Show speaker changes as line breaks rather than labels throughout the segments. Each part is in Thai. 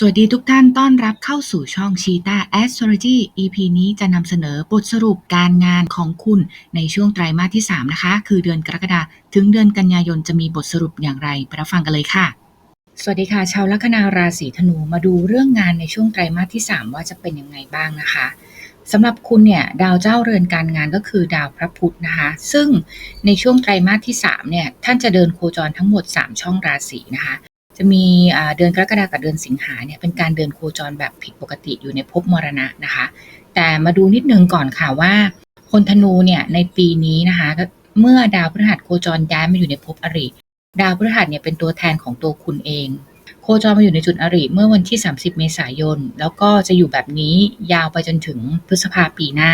สวัสดีทุกท่านต้อนรับเข้าสู่ช่อง Cheetah Astrology EP นี้จะนำเสนอบทสรุปการงานของคุณในช่วงไตรมาสที่ 3 นะคะ คือเดือนกรกฎาถึงเดือนกันยายนจะมีบทสรุปอย่างไรไปรับฟังกันเลยค่ะ สวัสดีค่ะ ชาวลัคนาราศีธนูมาดูเรื่องงานในช่วงไตรมาสที่ 3 ว่าจะเป็นยังไงบ้างนะคะสำหรับคุณเนี่ยดาวเจ้าเรือนการงานก็คือดาวพระพุธนะคะ ซึ่งในช่วงไตรมาสที่3เนี่ยท่านจะเดินโคจรทั้งหมด 3 ช่องราศีนะคะ จะมีเดือนกรกฎาคมกับเดือนสิงหาเนี่ยเป็นการเดินโคจรแบบผิดปกติอยู่ในภพมรณะนะคะ แต่มาดูนิดนึงก่อนค่ะว่า คนธนูเนี่ยในปีนี้นะคะเมื่อดาวพฤหัสโคจรย้ายมาอยู่ในภพอริ ดาวพฤหัสเนี่ยเป็นตัวแทนของตัวคุณเอง โคจรมาอยู่ในจุดอริเมื่อวันที่ 30 เมษายน แล้วก็จะอยู่แบบนี้ยาวไปจนถึงพฤษภาปีหน้า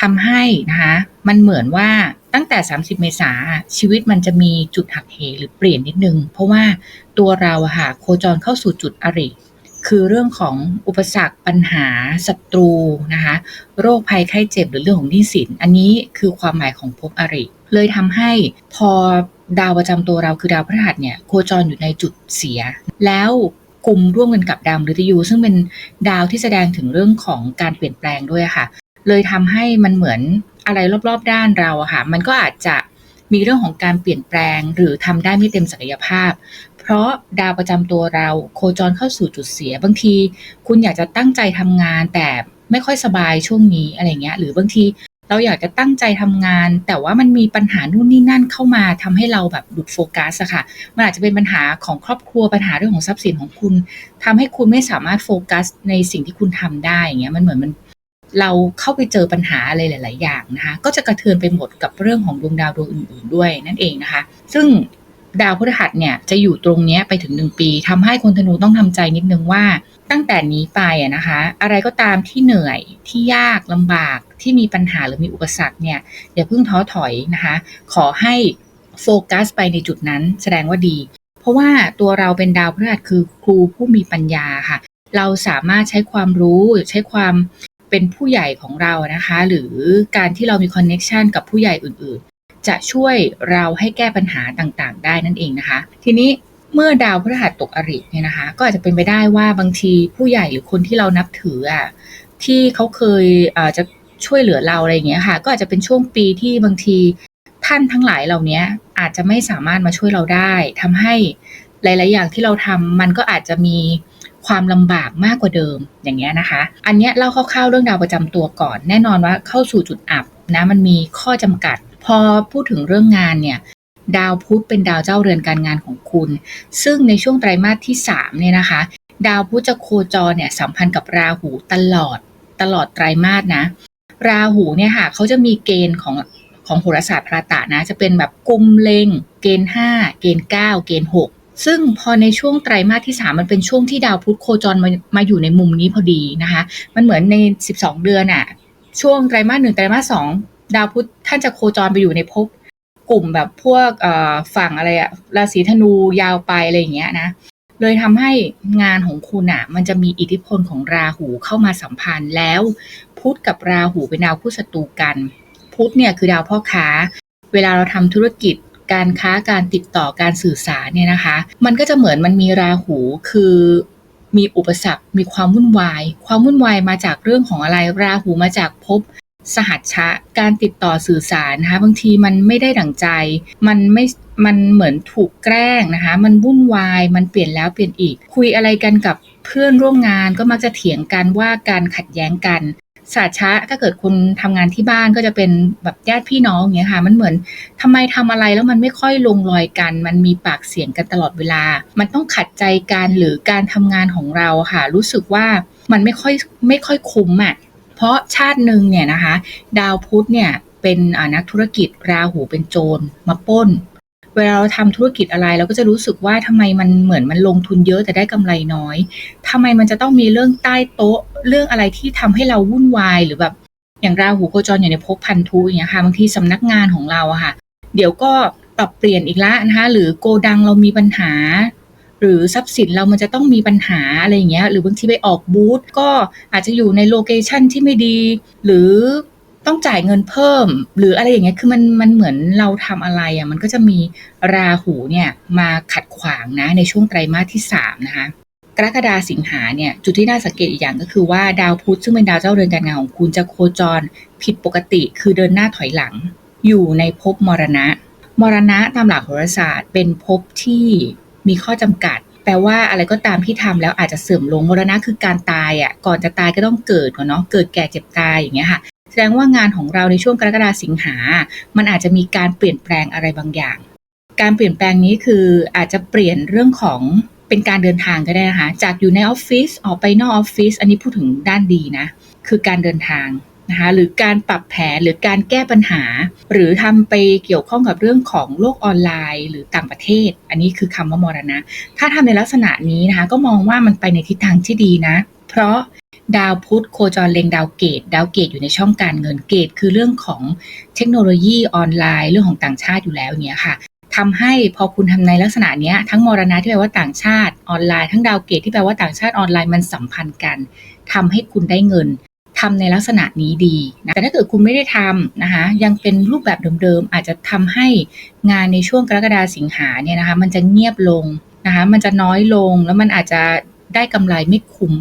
ทำให้นะคะมันเหมือนว่า ตั้งแต่ 30 เมษาชีวิตมันจะมีจุดหักเหหรือเปลี่ยนนิดนึง เพราะว่าตัวเราอะค่ะโคจรเข้าสู่จุดอริคือเรื่องของอุปสรรคปัญหาศัตรูนะคะโรคภัยไข้เจ็บหรือเรื่องของหนี้สิน อันนี้คือความหมายของภพอริ เลยทำให้พอดาวประจำตัวเราคือดาวพฤหัสเนี่ยโคจรอยู่ในจุดเสีย แล้วกลุ่มร่วมกันกับดาวมฤตยู ซึ่งเป็นดาวที่แสดงถึงเรื่องของการเปลี่ยนแปลงด้วยค่ะ เลยทำให้มันเหมือน อะไรรอบๆ ด้านเราอะค่ะ มันก็อาจจะมีเรื่องของการเปลี่ยนแปลง หรือทำได้ไม่เต็มศักยภาพ เพราะดาวประจำตัวเราโคจรเข้าสู่จุดเสีย บางที คุณอยากจะตั้งใจทำงานแต่ไม่ค่อยสบายช่วงนี้อะไรเงี้ย หรือบางทีเราอยากจะตั้งใจทำงาน แต่ว่ามันมีปัญหานู่นนี่นั่นเข้ามาทำให้เราแบบหลุดโฟกัสอะค่ะ มันอาจจะเป็นปัญหาของครอบครัวปัญหาเรื่องของทรัพย์สินของคุณทำให้คุณไม่สามารถโฟกัสในสิ่งที่คุณทำได้อย่างเงี้ยมันเหมือนมัน เราเข้าไปเจอปัญหาอะไรหลาย ๆ อย่างนะคะก็จะกระเทือนไปหมดกับเรื่องของดวงดาวดวงอื่น ๆ ด้วยนั่นเองนะคะ ซึ่งดาวพฤหัสเนี่ยจะอยู่ตรงนี้ไปถึงหนึ่งปีทำให้คนธนูต้องทำใจนิดนึงว่า ตั้งแต่นี้ไปอะนะคะ อะไรก็ตามที่เหนื่อยที่ยากลำบากที่มีปัญหาหรือมีอุปสรรคเนี่ยอย่าเพิ่งท้อถอยนะคะ ขอให้โฟกัสไปในจุดนั้นแสดงว่าดี เพราะว่าตัวเราเป็นดาวพฤหัสคือครูผู้มีปัญญาค่ะ เราสามารถใช้ความรู้ใช้ความ เป็นผู้ใหญ่ของเรานะคะ หรือการที่เรามีคอนเน็ชันกับผู้ใหญ่อื่นๆ จะช่วยเราให้แก้ปัญหาต่างๆ ได้นั่นเองนะคะ ทีนี้เมื่อดาวพฤหัสตกอริเนี่ยนะคะ ก็อาจจะเป็นไปได้ว่าบางทีผู้ใหญ่หรือคนที่เรานับถืออะที่เขาเคยอาจะช่วยเหลือเราอะไรอย่างเงี้ยค่ะ ก็อาจจะเป็นช่วงปีที่บางทีท่านทั้งหลายเหล่านี้อาจจะไม่สามารถมาช่วยเราได้ทำให้หลาย ๆ อย่างที่เราทำมันก็อาจจะมี ความลำบากมากกว่าเดิมอย่างเงี้ยนะคะ อันเนี้ยเล่าคร่าวๆเรื่องดาวประจำตัวก่อน แน่นอนว่าเข้าสู่จุดอับนะมันมีข้อจำกัด พอพูดถึงเรื่องงานเนี่ยดาวพุธเป็นดาวเจ้าเรือนการงานของคุณ ซึ่งในช่วงไตรมาสที่3เนี่ยนะคะ ดาวพุธจะโคจรเนี่ยสัมพันธ์กับราหูตลอดตลอดไตรมาสนะ ราหูเนี่ยค่ะเขาจะมีเกณฑ์ของของโหราศาสตร์พระตะนะ จะเป็นแบบกุมเลงเกณฑ์ 5 เกณฑ์ 9 เกณฑ์ 6 ซึ่งพอในช่วงไตรมาสที่ 3 มันเป็นช่วงที่ดาวพุธโคจรมามาอยู่ในมุมนี้พอดีนะคะ มันเหมือนใน 12 เดือนอะช่วงไตรมาสหนึ่งไตรมาสสองดาวพุธท่านจะโคจรไปอยู่ในภพกลุ่มแบบพวกฝั่งอะไรอะราศีธนูยาวไปอะไรอย่างเงี้ยนะเลยทำให้งานของคุณอะมันจะมีอิทธิพลของราหูเข้ามาสัมพันธ์แล้ว พุธกับราหูเป็นดาวคู่ศัตรูกัน พุธเนี่ยคือดาวพ่อค้า เวลาเราทำธุรกิจ การค้าการติดต่อการสื่อสารเนี่ยนะคะ มันก็จะเหมือนมันมีราหูคือมีอุปสรรค มีความวุ่นวาย ความวุ่นวายมาจากเรื่องของอะไร ราหูมาจากภพสหัชชะ การติดต่อสื่อสารนะคะ บางทีมันไม่ได้ดั่งใจ มันไม่ มันเหมือนถูกแกล้งนะคะ มันวุ่นวาย มันเปลี่ยนแล้วเปลี่ยนอีก คุยอะไรกันกับเพื่อนร่วมงานก็มักจะเถียงกันว่าการขัดแย้งกัน สาชะถ้าเกิดคุณทำงานที่บ้านก็จะเป็นแบบญาติพี่น้องเงี้ยค่ะ มันเหมือนทำไมทำอะไรแล้วมันไม่ค่อยลงรอยกัน มันมีปากเสียงกันตลอดเวลา มันต้องขัดใจกันหรือการทำงานของเราค่ะ รู้สึกว่ามันไม่ค่อยไม่ค่อยคุ้มอะ่ะเพราะชาติหนึ่งเนี่ยนะคะ ดาวพุธเนี่ยเป็นนักธุรกิจราหูเป็นโจรมาป้น เวลาเราทำธุรกิจอะไร เราก็จะรู้สึกว่าทำไมมันเหมือนมันลงทุนเยอะแต่ได้กำไรน้อยทำไมมันจะต้องมีเรื่องใต้โต๊ะ เรื่องอะไรที่ทำให้เราวุ่นวายหรือแบบอย่างราหูโคจรอยู่ในภพพันธุอย่างเงี้ยค่ะบางทีสำนักงานของเราอะค่ะ เดี๋ยวก็ปรับเปลี่ยนอีกละนะคะหรือโกดังเรามีปัญหา หรือทรัพย์สินเรามันจะต้องมีปัญหาอะไรอย่างเงี้ยหรือบางทีไปออกบูธก็อาจจะอยู่ในโลเคชันที่ไม่ดี หรือ ต้องจ่ายเงินเพิ่ม หรืออะไรอย่างเงี้ยคือมันมันเหมือนเราทำอะไรอะมันก็จะมีราหูเนี่ยมาขัดขวางนะในช่วงไตรมาสที่3นะคะกรกฎาสิงหาเนี่ยจุดที่น่าสังเกตอีกอย่างก็คือว่าดาวพุธซึ่งเป็นดาวเจ้าเรือนการงานของคุณจะโคจรผิดปกติคือเดินหน้าถอยหลัง อยู่ในภพมรณะ มรณะตามหลักโหราศาสตร์ เป็นภพที่มีข้อจำกัด แปลว่าอะไรก็ตามที่ทำแล้วอาจจะเสื่อมลงมรณะคือการตายอะก่อนจะตายก็ต้องเกิดก่อนเนาะเกิดแก่เจ็บตายอย่างเงี้ยค่ะ แสดงว่างานของเราในช่วงกรกฎาสิงหา มันอาจจะมีการเปลี่ยนแปลงอะไรบางอย่าง การเปลี่ยนแปลงนี้คืออาจจะเปลี่ยนเรื่องของเป็นการเดินทางก็ได้นะคะ จากอยู่ในออฟฟิศออกไปนอกออฟฟิศอันนี้พูดถึงด้านดีนะ คือการเดินทางนะคะหรือการปรับแผนหรือการแก้ปัญหา หรือทำไปเกี่ยวข้องกับเรื่องของโลกออนไลน์ หรือต่างประเทศ อันนี้คือคำว่ามรณะ ถ้าทำในลักษณะนี้นะคะก็มองว่ามันไปในทิศทางที่ดีนะ เพราะดาวพุธโคจรเล็งดาวเกต ดาวเกตอยู่ในช่องการเงินเกต คือเรื่องของเทคโนโลยีออนไลน์เรื่องของต่างชาติอยู่แล้วเนี้ยค่ะทำให้พอคุณทำในลักษณะนี้ทั้งมรณะที่แปลว่าต่างชาติออนไลน์ทั้งดาวเกตที่แปลว่าต่างชาติออนไลน์มันสัมพันธ์กันทำให้คุณได้เงินทำในลักษณะนี้ดีนะแต่ถ้าเกิดคุณไม่ได้ทำนะคะยังเป็นรูปแบบเดิมๆอาจจะทำให้งานในช่วงกรกฎาสิงหาเนี่ยนะคะมันจะเงียบลงนะคะมันจะน้อยลงแล้วมันอาจจะได้กำไรไม่คุ้ม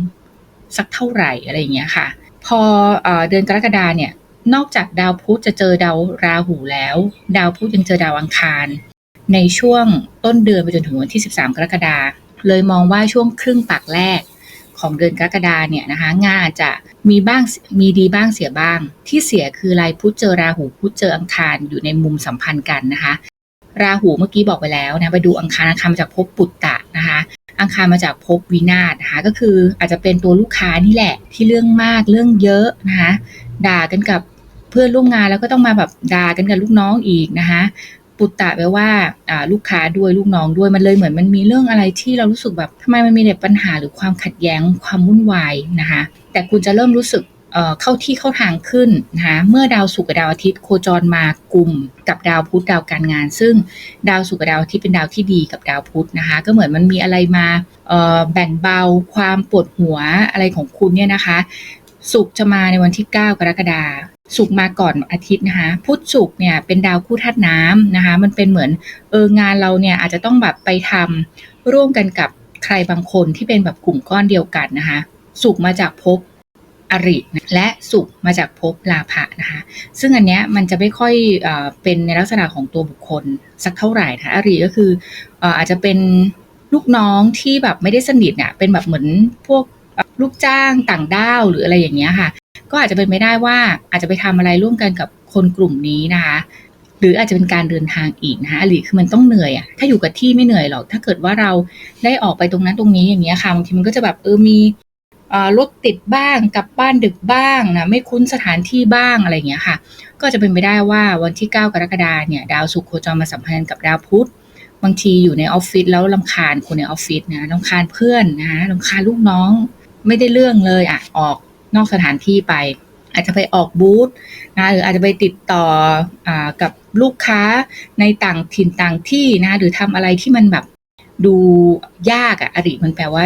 สักเท่าไหร่อะไรอย่างเงี้ยค่ะพอเอเดือนกรกฎาเนี่ยนอกจากดาวพุธจะเจอดาวราหูแล้ว ดาวพุธยังเจอดาวอังคาร ในช่วงต้นเดือนไปจนถึงวันที่ 13 กรกฎาเลยมองว่าช่วงครึ่งปากแรกของเดือนกรกฎาเนี่ยนะคะงานจะมีบ้างมีดีบ้างเสียบ้าง ที่เสียคืออะไรพุธเจอราหูพุธเจออังคารอยู่ในมุมสัมพันธ์กันนะคะ ราหูเมื่อกี้บอกไปแล้วนะไปดูอังคารอังคารมาจากภพปุตตะนะคะ อังคารมาจากภพวินาศนะคะก็คืออาจจะเป็นตัวลูกค้านี่แหละ ที่เรื่องมากเรื่องเยอะนะคะด่ากันกับเพื่อนร่วมงานแล้วก็ต้องมาแบบด่ากันกับลูกน้องอีกนะคะปุตตะแปลว่าลูกค้าด้วยลูกน้องด้วยมันเลยเหมือนมันมีเรื่องอะไรที่เรารู้สึกแบบทำไมมันมีแต่ปัญหาหรือความขัดแย้งความวุ่นวายนะคะแต่คุณจะเริ่มรู้สึก เข้าที่เข้าทางขึ้นนะคะเมื่อดาวศุกร์กับดาวอาทิตย์โคจรมากลุ่มกับดาวพุธดาวการงาน ซึ่งดาวศุกร์กับดาวอาทิตย์เป็นดาวที่ดีกับดาวพุธนะคะก็เหมือนมันมีอะไรมาแบ่งเบาความปวดหัวอะไรของคุณเนี่ยนะคะศุกร์จะมาในวันที่ 9 กรกฎาคมสุกมาก่อนอาทิตย์นะคะพุธสุกเนี่ยเป็นดาวคู่ธาตุน้ำนะคะมันเป็นเหมือนเอองานเราเนี่ยอาจจะต้องแบบไปทำร่วมกันกับใครบางคนที่เป็นแบบกลุ่มก้อนเดียวกันนะคะสุกมาจากภพ อริและสุกมาจากภพลาภะนะคะ ซึ่งอันเนี้ยมันจะไม่ค่อยเป็นในลักษณะของตัวบุคคลสักเท่าไหร่นะอริก็คืออาจจะเป็นลูกน้องที่แบบไม่ได้สนิทเนี่ยเป็นแบบเหมือนพวกลูกจ้างต่างด้าวหรืออะไรอย่างเงี้ยค่ะ ก็อาจจะเป็นไม่ได้ว่าอาจจะไปทำอะไรร่วมกันกับคนกลุ่มนี้นะคะหรืออาจจะเป็นการเดินทางอีกนะคะหรือคือมันต้องเหนื่อยอะถ้าอยู่กับที่ไม่เหนื่อยหรอก ถ้าเกิดว่าเราได้ออกไปตรงนั้นตรงนี้อย่างเงี้ยค่ะบางทีมันก็จะแบบเออมี รถติดบ้างกลับบ้านดึกบ้างนะไม่คุ้นสถานที่บ้างอะไรอย่างเงี้ยค่ะ ก็จะเป็นไปได้ว่าวันที่ 9 กรกฎาเนี่ยดาวศุกร์โคจรมาสัมพันธ์กับดาวพุธบางทีอยู่ในออฟฟิศแล้วลำคาญคนในออฟฟิศนะลำคาญเพื่อนนะลำคาญลูกน้องไม่ได้เรื่องเลยอะออกนอกสถานที่ไป อาจจะไปออกบูธนะหรืออาจจะไปติดต่ออกับลูกค้าในต่างถิ่นต่างที่นะหรือทำอะไรที่มันแบบ ดูยากอะอริมันแปลว่า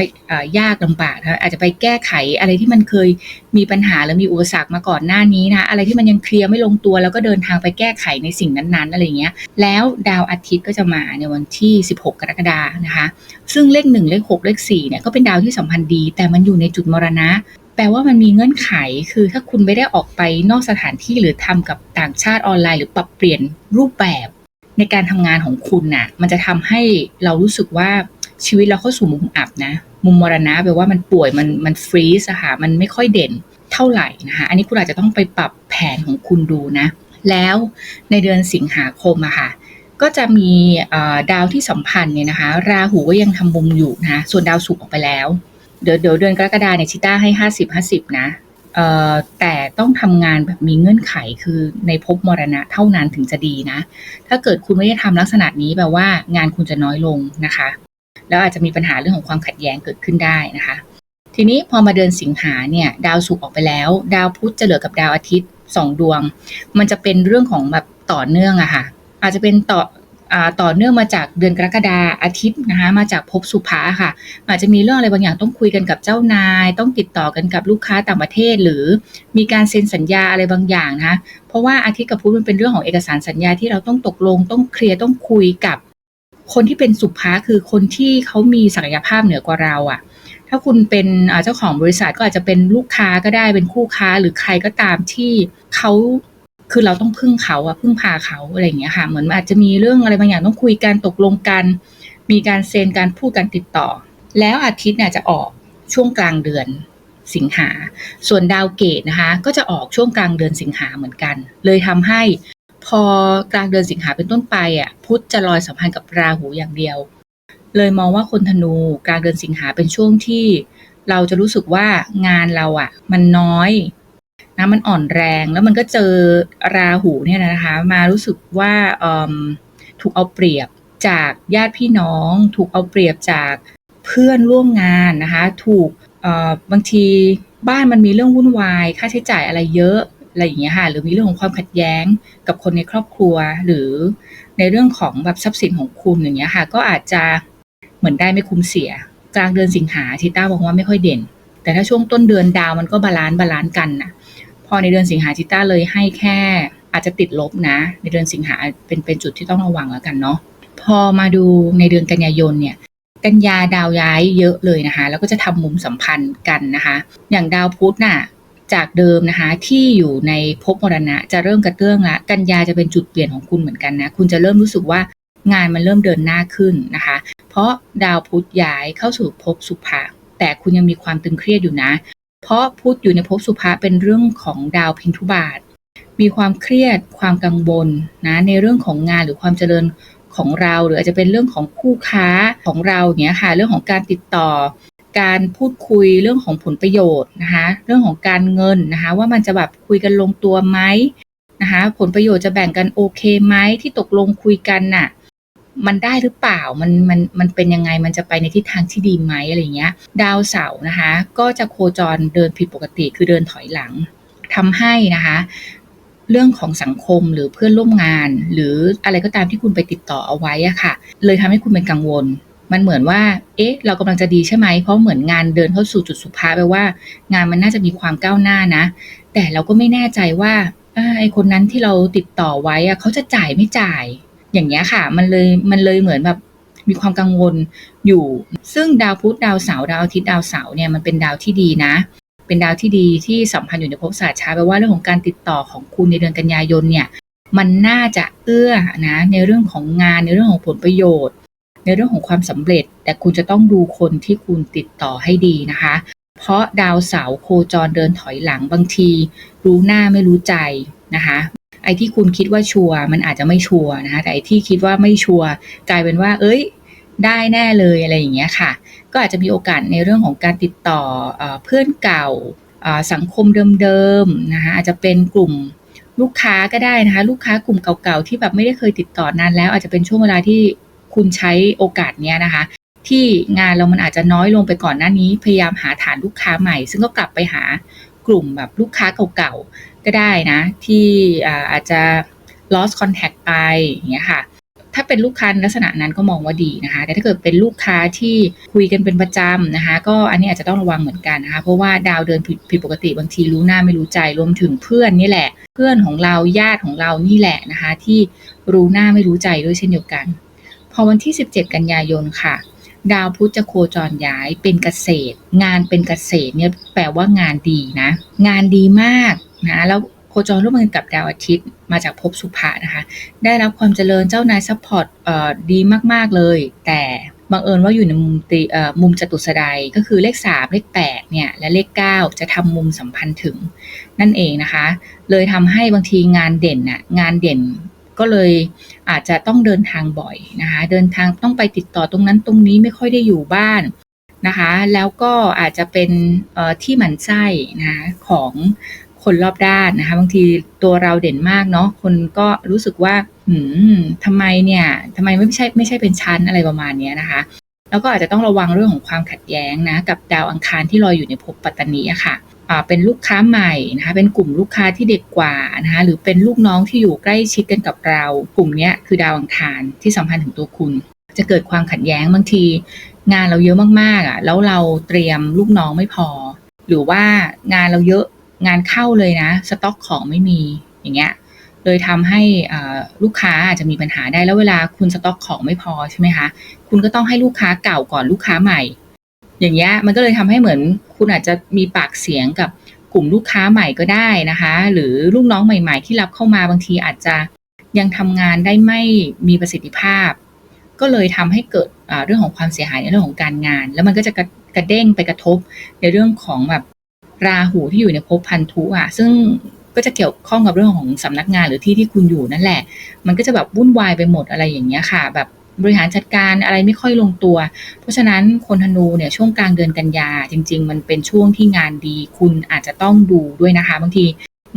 ยากลำบากนะอาจจะไปแก้ไขอะไรที่มันเคยมีปัญหาแล้วมีอุปสรรคมาก่อนหน้านี้นะอะไรที่มันยังเคลียร์ไม่ลงตัว แล้วก็เดินทางไปแก้ไขในสิ่งนั้นๆอะไรเงี้ย แล้วดาวอาทิตย์ก็จะมาในวันที่ 16 กรกฎานะคะ ซึ่งเลข1เลข6เลข4เนี่ยก็เป็นดาวที่สัมพันธ์ดี แต่มันอยู่ในจุดมรณะแปลว่ามันมีเงื่อนไข คือถ้าคุณไม่ได้ออกไปนอกสถานที่หรือทำกับต่างชาติออนไลน์ หรือปรับเปลี่ยนรูปแบบ ในการทำงานของคุณน่ะ มันจะทำให้เรารู้สึกว่าชีวิตเราเข้าสู่มุมอับนะ มุมมรณะแปลว่ามันป่วยมันมันฟรีสอะค่ะมันไม่ค่อยเด่นเท่าไหร่นะคะ อันนี้คุณอาจจะต้องไปปรับแผนของคุณดูนะ แล้วในเดือนสิงหาคมอะค่ะก็จะมีดาวที่สัมพันธ์เนี่ยนะคะ ราหูก็ยังทำมุมอยู่นะส่วนดาวศุกร์ออกไปแล้ว เดี๋ยวเดือนกรกฎาเนี่ยชิต้าให้ห้าสิบห้าสิบนะ แต่ต้องทำงานแบบมีเงื่อนไขคือในภพมรณะเท่านั้นถึงจะดีนะ ถ้าเกิดคุณไม่ได้ทำลักษณะนี้แปลว่างานคุณจะน้อยลงนะคะ แล้วอาจจะมีปัญหาเรื่องของความขัดแย้งเกิดขึ้นได้นะคะ ทีนี้พอมาเดือนสิงหาเนี่ยดาวศุกร์ออกไปแล้ว ดาวพุธจะเหลือกับดาวอาทิตย์สองดวง มันจะเป็นเรื่องของแบบต่อเนื่องอะค่ะ อาจจะเป็นต่อ ต่อเนื่องมาจากเดือนกรกฎาอาทิตย์นะคะมาจากภพสุภาค่ะ อาจจะมีเรื่องอะไรบางอย่างต้องคุยกันกับเจ้านาย ต้องติดต่อกันกับลูกค้าต่างประเทศ หรือมีการเซ็นสัญญาอะไรบางอย่างนะคะเพราะว่าอาทิตย์กับพุธมันเป็นเรื่องของเอกสารสัญญาที่เราต้องตกลง ต้องเคลียร์ต้องคุยกับ คนที่เป็นสุภาคือคนที่เขามีศักยภาพเหนือกว่าเราอะ่ะถ้าคุณเป็นเจ้าของบริษัทก็อาจจะเป็นลูกค้าก็ได้เป็นคู่ค้าหรือใครก็ตามที่เขา คือเราต้องพึ่งเขาอะพึ่งพาเขาอะไรอย่างเงี้ยค่ะ เหมือนอาจจะมีเรื่องอะไรบางอย่างต้องคุยกันตกลงกัน มีการเซ็นการพูดการติดต่อ แล้วอาทิตย์เนี่ยจะออกช่วงกลางเดือนสิงหา ส่วนดาวเกตนะคะ ก็จะออกช่วงกลางเดือนสิงหาเหมือนกัน เลยทำให้พอกลางเดือนสิงหาเป็นต้นไปอะพุธจะลอยสัมพันธ์กับราหูอย่างเดียว เลยมองว่าคนธนูกลางเดือนสิงหาเป็นช่วงที่ เราจะรู้สึกว่างานเราอะ มันน้อย นะมันอ่อนแรงแล้วมันก็เจอราหูเนี่ยนะคะ มารู้สึกว่าถูกเอาเปรียบจากญาติพี่น้อง ถูกเอาเปรียบจากเพื่อนร่วมงานนะคะ ถูกบางทีบ้านมันมีเรื่องวุ่นวาย ค่าใช้จ่ายอะไรเยอะอะไรอย่างเงี้ยค่ะหรือมีเรื่องของความขัดแย้งกับคนในครอบครัว หรือในเรื่องของแบบทรัพย์สินของคุณอย่างเงี้ยค่ะ ก็อาจจะเหมือนได้ไม่คุ้มเสีย กลางเดือนสิงหาทิต้าบอกว่าไม่ค่อยเด่น แต่ถ้าช่วงต้นเดือนดาวมันก็บาลานซ์บาลานซ์กันนะ พอในเดือนสิงหาทิต้าเลยให้แค่อาจจะติดลบนะ ในเดือนสิงหาเป็นเป็นจุดที่ต้องระวังแล้วกันเนาะพอมาดูในเดือนกันยายนเนี่ยกันยาดาวย้ายเยอะเลยนะคะ แล้วก็จะทำมุมสัมพันธ์กันนะคะ อย่างดาวพุธน่ะจากเดิมนะคะที่อยู่ในภพมรณะจะเริ่มกระเตื้องละกันยาจะเป็นจุดเปลี่ยนของคุณเหมือนกันนะคุณจะเริ่มรู้สึกว่างานมันเริ่มเดินหน้าขึ้นนะคะ เพราะดาวพุธย้ายเข้าสู่ภพสุภะแต่คุณยังมีความตึงเครียดอยู่นะ เพราะพุธอยู่ในภพสุภะเป็นเรื่องของดาวพินทุบาท มีความเครียดความกังวลนะในเรื่องของงานหรือความเจริญของเรา หรืออาจจะเป็นเรื่องของคู่ค้าของเราเนี้ยค่ะ เรื่องของการติดต่อ การพูดคุยเรื่องของผลประโยชน์นะคะ เรื่องของการเงินนะคะ ว่ามันจะแบบคุยกันลงตัวไหมนะคะ ผลประโยชน์จะแบ่งกันโอเคไหมที่ตกลงคุยกันน่ะ มันได้หรือเปล่ามันมันมันเป็นยังไงมันจะไปในทิศทางที่ดีไหมอะไรเงี้ย ดาวเสาร์นะคะ ก็จะโคจรเดินผิดปกติคือเดินถอยหลังทำให้นะคะ เรื่องของสังคมหรือเพื่อนร่วมงาน หรืออะไรก็ตามที่คุณไปติดต่อเอาไว้อะค่ะ เลยทำให้คุณเป็นกังวล มันเหมือนว่า เอ๊ะ เรากำลังจะดีใช่ไหมเพราะเหมือนงานเดินเข้าสู่จุดสุภาแปลว่า งานมันน่าจะมีความก้าวหน้านะ แต่เราก็ไม่แน่ใจว่าไอ้คนนั้นที่เราติดต่อไว้อะเขาจะจ่ายไม่จ่าย อย่างเงี้ยค่ะ มันเลยมันเลยเหมือนแบบมีความกังวลอยู่ ซึ่งดาวพุธดาวเสาร์ดาวอาทิตย์ดาวเสาร์เนี่ยมันเป็นดาวที่ดีนะ เป็นดาวที่ดีที่สัมพันธ์อยู่ในภพศาสตร์ช้าแปลว่าเรื่องของการติดต่อของคุณในเดือนกันยายนเนี่ยมันน่าจะเอื้อนะในเรื่องของงานในเรื่องของผลประโยชน์ ในเรื่องของความสำเร็จ แต่คุณจะต้องดูคนที่คุณติดต่อให้ดีนะคะ เพราะดาวเสาร์โคจรเดินถอยหลังบางที รู้หน้าไม่รู้ใจนะคะ ไอ้ที่คุณคิดว่าชัวร์มันอาจจะไม่ชัวร์นะคะแต่ไอ้ที่คิดว่าไม่ชัวร์กลายเป็นว่า เอ้ย ได้แน่เลยอะไรอย่างเงี้ยค่ะ ก็อาจจะมีโอกาสในเรื่องของการติดต่อเพื่อนเก่าสังคมเดิมๆนะคะอาจจะเป็นกลุ่มลูกค้าก็ได้นะคะ ลูกค้ากลุ่มเก่าๆที่แบบไม่ได้เคยติดต่อนานแล้ว อาจจะเป็นช่วงเวลาที่คุณใช้โอกาสเนี้ยนะคะ ที่งานเรามันอาจจะน้อยลงไปก่อนหน้านี้ พยายามหาฐานลูกค้าใหม่ ซึ่งก็กลับไปหา กลุ่มแบบลูกค้าเก่าๆ ก็ได้นะ ที่อาจจะ lost contact ไปอย่างเงี้ยค่ะ ถ้าเป็นลูกค้าลักษณะนั้นก็มองว่าดีนะคะ แต่ถ้าเกิดเป็นลูกค้าที่คุยกันเป็นประจำนะคะ ก็อันนี้อาจจะต้องระวังเหมือนกันนะคะ เพราะว่าดาวเดินผิดปกติบางทีรู้หน้าไม่รู้ใจรวมถึงเพื่อนนี่แหละ เพื่อนของเราญาติของเรานี่แหละนะคะ ที่รู้หน้าไม่รู้ใจด้วยเช่นเดียวกัน พอวันที่ 17 กันยายนค่ะ ดาวพุธจะโคจรย้ายเป็นเกษตร งานเป็นเกษตรเนี่ยแปลว่างานดีนะ งานดีมากนะแล้วโคจรร่วมกันกับดาวอาทิตย์มาจากภพสุภะนะคะ ได้รับความเจริญเจ้านายซัพพอร์ตดีมาก ๆ เลย แต่บังเอิญว่าอยู่ในมุมตีมุมจตุสดายก็คือเลข 3 เลข 8 เนี่ย และเลข 9 จะทำมุมสัมพันธ์ถึงนั่นเองนะคะ เลยทำให้บางทีงานเด่นน่ะงานเด่น ก็เลยอาจจะต้องเดินทางบ่อยนะคะ เดินทางต้องไปติดต่อตรงนั้นตรงนี้ไม่ค่อยได้อยู่บ้านนะคะ แล้วก็อาจจะเป็นที่หมันไส้นะของคนรอบด้านนะคะ บางทีตัวเราเด่นมากเนาะคนก็รู้สึกว่าหืมทำไมเนี่ยทำไมไม่ใช่ไม่ใช่เป็นชั้นอะไรประมาณนี้นะคะ แล้วก็อาจจะต้องระวังเรื่องของความขัดแย้งนะ กับดาวอังคารที่ลอยอยู่ในภพปัตตานีอะค่ะ เป็นลูกค้าใหม่นะคะเป็นกลุ่มลูกค้าที่เด็กกว่านะคะหรือเป็นลูกน้องที่อยู่ใกล้ชิดกันกับเรา กลุ่มนี้คือดาวอังคารที่สัมพันธ์ถึงตัวคุณ จะเกิดความขัดแย้งบางที งานเราเยอะมากๆอะแล้วเราเตรียมลูกน้องไม่พอ หรือว่างานเราเยอะงานเข้าเลยนะ สต็อกของไม่มีอย่างเงี้ยเลยทำให้ลูกค้าอาจจะมีปัญหาได้แล้วเวลาคุณสต็อกของไม่พอใช่ไหมคะ คุณก็ต้องให้ลูกค้าเก่าก่อนลูกค้าใหม่ อย่างเงี้ยมันก็เลยทำให้เหมือนคุณอาจจะมีปากเสียงกับกลุ่มลูกค้าใหม่ก็ได้นะคะ หรือลูกน้องใหม่ ๆ ที่รับเข้ามาบางทีอาจจะยังทำงานได้ไม่มีประสิทธิภาพ ก็เลยทำให้เกิดเรื่องของความเสียหายในเรื่องของการงาน แล้วมันก็จะกระกระเด้งไปกระทบในเรื่องของแบบราหูที่อยู่ในภพพันธุอะ ซึ่งก็จะเกี่ยวข้องกับเรื่องของสำนักงานหรือที่ที่คุณอยู่นั่นแหละ มันก็จะแบบวุ่นวายไปหมดอะไรอย่างเงี้ยค่ะ แบบ บริหารจัดการอะไรไม่ค่อยลงตัว เพราะฉะนั้นคนธนูเนี่ยช่วงกลางเดือนกันยาจริง ๆ มันเป็นช่วงที่งานดี คุณอาจจะต้องดูด้วยนะคะ บางที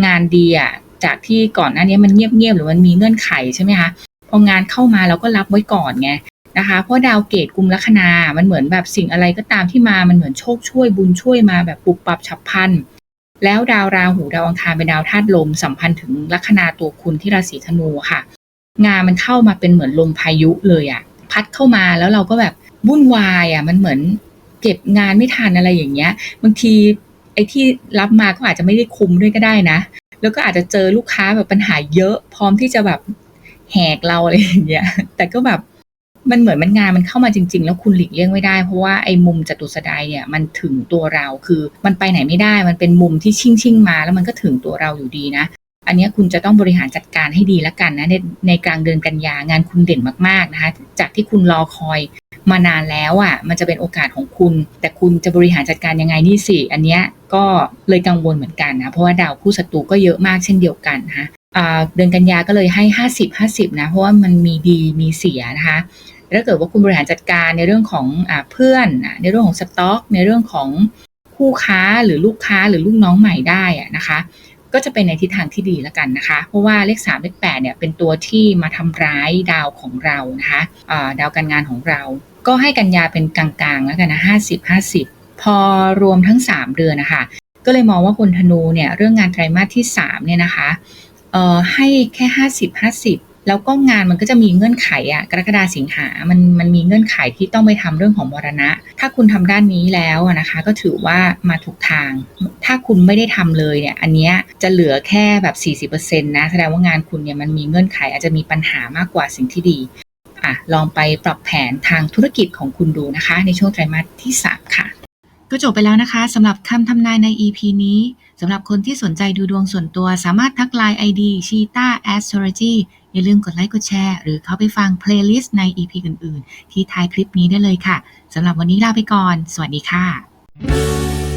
งานดีอะจากที่ก่อนหน้านี้มันเงียบๆหรือมันมีเงื่อนไขใช่ไหมคะพองานเข้ามาเราก็รับไว้ก่อนไงนะคะ เพราะดาวเกตกุมลัคนา มันเหมือนแบบสิ่งอะไรก็ตามที่มา มันเหมือนโชคช่วยบุญช่วยมาแบบปุบปับฉับพลัน แล้วดาวราหูดาวอังคารเป็นดาวธาตุลมสัมพันธ์ถึงลัคนาตัวคุณที่ราศีธนูค่ะ งานมันเข้ามาเป็นเหมือนลมพายุเลยอะพัดเข้ามาแล้วเราก็แบบวุ่นวายอะมันเหมือนเก็บงานไม่ทันอะไรอย่างเงี้ย บางทีไอ้ที่รับมาก็อาจจะไม่ได้คุมด้วยก็ได้นะ แล้วก็อาจจะเจอลูกค้าแบบปัญหาเยอะ พร้อมที่จะแบบแหกเราอะไรอย่างเงี้ย แต่ก็แบบมันเหมือนมันงานมันเข้ามาจริง ๆ แล้วคุณหลีกเลี่ยงไม่ได้เพราะว่าไอ้มุมจตุสดายเนี่ยมันถึงตัวเราคือมันไปไหนไม่ได้ มันเป็นมุมที่ชิ่งชิ่งมา แล้วมันก็ถึงตัวเราอยู่ดีนะ อันนี้คุณจะต้องบริหารจัดการให้ดีแล้วกันนะในในกลางเดือนกันยางานคุณเด่นมากๆนะคะ จากที่คุณรอคอยมานานแล้วอะ มันจะเป็นโอกาสของคุณ แต่คุณจะบริหารจัดการยังไงนี่สิ อันเนี้ยก็เลยกังวลเหมือนกันนะ เพราะว่าดาวคู่ศัตรูก็เยอะมากเช่นเดียวกันนะคะเดือนกันยาก็เลยให้ 50 50 นะ เพราะว่ามันมีดีมีเสียนะคะถ้าเกิดว่าคุณบริหารจัดการในเรื่องของอเพื่อน ในเรื่องของสต็อก ในเรื่องของคู่ค้าหรือลูกค้าหรือลูกน้องใหม่ได้อะนะคะ ก็จะเป็นในทิศทางที่ดีแล้วกันนะคะ เพราะว่าเลข3เลข8เนี่ยเป็นตัวที่มาทำร้ายดาวของเรานะคะดาวการงานของเรา ก็ให้กันยาเป็นกลางๆ แล้วกันนะ50 50พอรวมทั้ง 3 เดือนนะคะก็เลยมองว่าคนธนูเนี่ยเรื่องงานไตรมาสที่3เนี่ยนะคะเอ่อให้แค่ 50 50 แล้วก็งานมันก็จะมีเงื่อนไขอะกรกฎาสิงหา มันมันมีเงื่อนไขที่ต้องไปทำเรื่องของมรณะ ถ้าคุณทำด้านนี้แล้วนะคะ ก็ถือว่ามาถูกทาง ถ้าคุณไม่ได้ทำเลยเนี่ย อันเนี้ยจะเหลือแค่แบบ 40%นะ แสดงว่างานคุณเนี่ยมันมีเงื่อนไขอาจจะมีปัญหามากกว่าสิ่งที่ดี อะ ลองไปปรับแผนทางธุรกิจของคุณดูนะคะ ในช่วงไตรมาสที่ 3 ค่ะ ก็จบไปแล้วนะคะสำหรับคำทำนายใน EP นี้สำหรับคนที่สนใจดูดวงส่วนตัวสามารถทักไลน์ ID cheeta Astrology อย่าลืมกดไลค์กดแชร์หรือเข้าไปฟังเพลย์ลิสต์ใน EP อื่น ๆ ที่ท้ายคลิปนี้ได้เลยค่ะสำหรับวันนี้ลาไปก่อน สวัสดีค่ะ